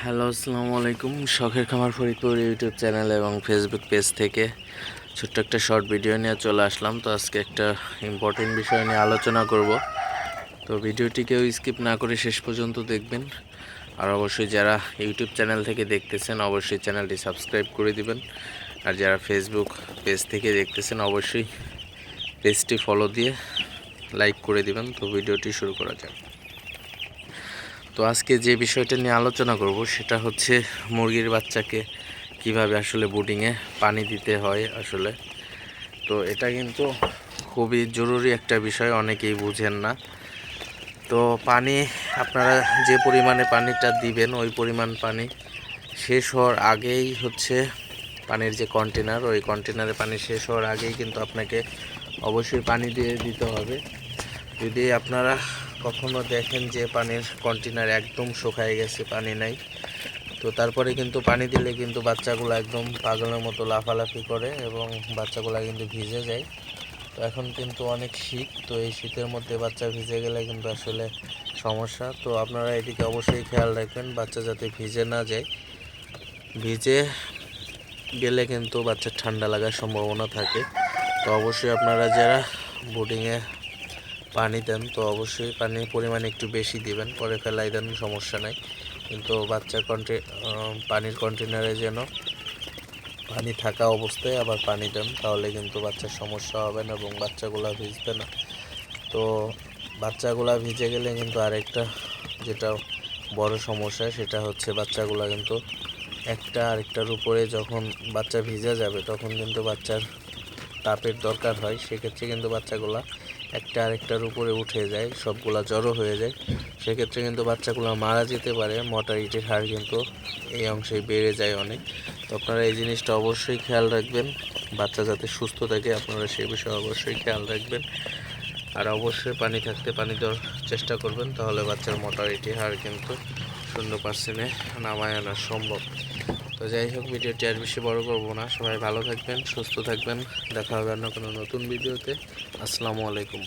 Hello, আসসালামু আলাইকুম। শখের খামার ফরিদপুর ইউটিউব চ্যানেল এবং ফেসবুক পেজ থেকে ছোট্ট একটা শর্ট ভিডিও নিয়ে চলে আসলাম। তো আজকে একটা ইম্পর্টেন্ট বিষয় নিয়ে আলোচনা করব। তো ভিডিওটি কেউ স্কিপ না করে শেষ পর্যন্ত দেখবেন। আর অবশ্যই যারা ইউটিউব চ্যানেল থেকে দেখতেছেন, অবশ্যই চ্যানেলটি সাবস্ক্রাইব করে দিবেন। আর যারা ফেসবুক পেজ থেকে দেখতেছেন, অবশ্যই পেজটি ফলো দিয়ে লাইক করে দিবেন। তো ভিডিওটি শুরু করা যাক। তো আজকে যে বিষয়টা নিয়ে আলোচনা করব সেটা হচ্ছে মুরগির বাচ্চাকে কীভাবে আসলে বোর্ডিংয়ে পানি দিতে হয় আসলে। তো এটা কিন্তু খুবই জরুরি একটা বিষয়, অনেকেই বুঝেন না। তো পানি, আপনারা যে পরিমাণে পানিটা দিবেন, ওই পরিমাণ পানি শেষ হওয়ার আগেই হচ্ছে পানির যে কন্টেনার ওই কন্টেনারে পানি শেষ হওয়ার আগেই কিন্তু আপনাকে অবশ্যই পানি দিয়ে দিতে হবে। যদি আপনারা কখনো দেখেন যে পানির কন্টেনার একদম শুকায় গেছে, পানি নাই। তো তারপরে কিন্তু পানি দিলে কিন্তু বাচ্চাগুলো একদম পাগলের মতো লাফালাফি করে এবং বাচ্চাগুলো কিন্তু ভিজে যায়। তো এখন কিন্তু অনেক শীত, তো এই শীতের মধ্যে বাচ্চা ভিজে গেলে কিন্তু আসলে সমস্যা। তো আপনারা এদিকে অবশ্যই খেয়াল রাখবেন, বাচ্চা যাতে ভিজে না যায়। ভিজে গেলে কিন্তু বাচ্চার ঠান্ডা লাগার সম্ভাবনা থাকে। তো অবশ্যই আপনারা যারা বোর্ডিংয়ে পানি দেন, তো অবশ্যই পানির পরিমাণ একটু বেশি দিবেন, পরে ফেলাই দেন, সমস্যা নাই। কিন্তু বাচ্চার কন্টে পানির কন্টেনারে যেন পানি থাকা অবস্থায় আবার পানি দেন, তাহলে কিন্তু বাচ্চার সমস্যা হবে না এবং বাচ্চাগুলা ভিজবে না। তো বাচ্চাগুলা ভিজে গেলে কিন্তু আরেকটা যেটা বড় সমস্যা, সেটা হচ্ছে বাচ্চাগুলা কিন্তু একটা আরেকটার উপরে যখন বাচ্চা ভিজে যাবে, তখন কিন্তু বাচ্চার তাপের দরকার হয়, সেক্ষেত্রে কিন্তু বাচ্চাগুলা একটা আরেকটার উপরে উঠে যায়, সবগুলা জড়ো হয়ে যায়। সেক্ষেত্রে কিন্তু বাচ্চাগুলো মারা যেতে পারে মর্টালিটির হার কিন্তু এই অংশে বেড়ে যায় অনেক। তো আপনারা এই জিনিসটা অবশ্যই খেয়াল রাখবেন, বাচ্চা যাতে সুস্থ থাকে আপনারা সেই বিষয়ে অবশ্যই খেয়াল রাখবেন। আর অবশ্যই পানি থাকতে পানি দেওয়ার চেষ্টা করবেন, তাহলে বাচ্চার মর্টালিটি হার কিন্তু শূন্য পার্সেন্টে নামায় আনা সম্ভব। তো যাই হোক, ভিডিওটি আর বেশি বড় করব না। সবাই ভালো থাকবেন, সুস্থ থাকবেন। দেখা হবে অন্য কোনো নতুন ভিডিওতে। আসসালামু আলাইকুম।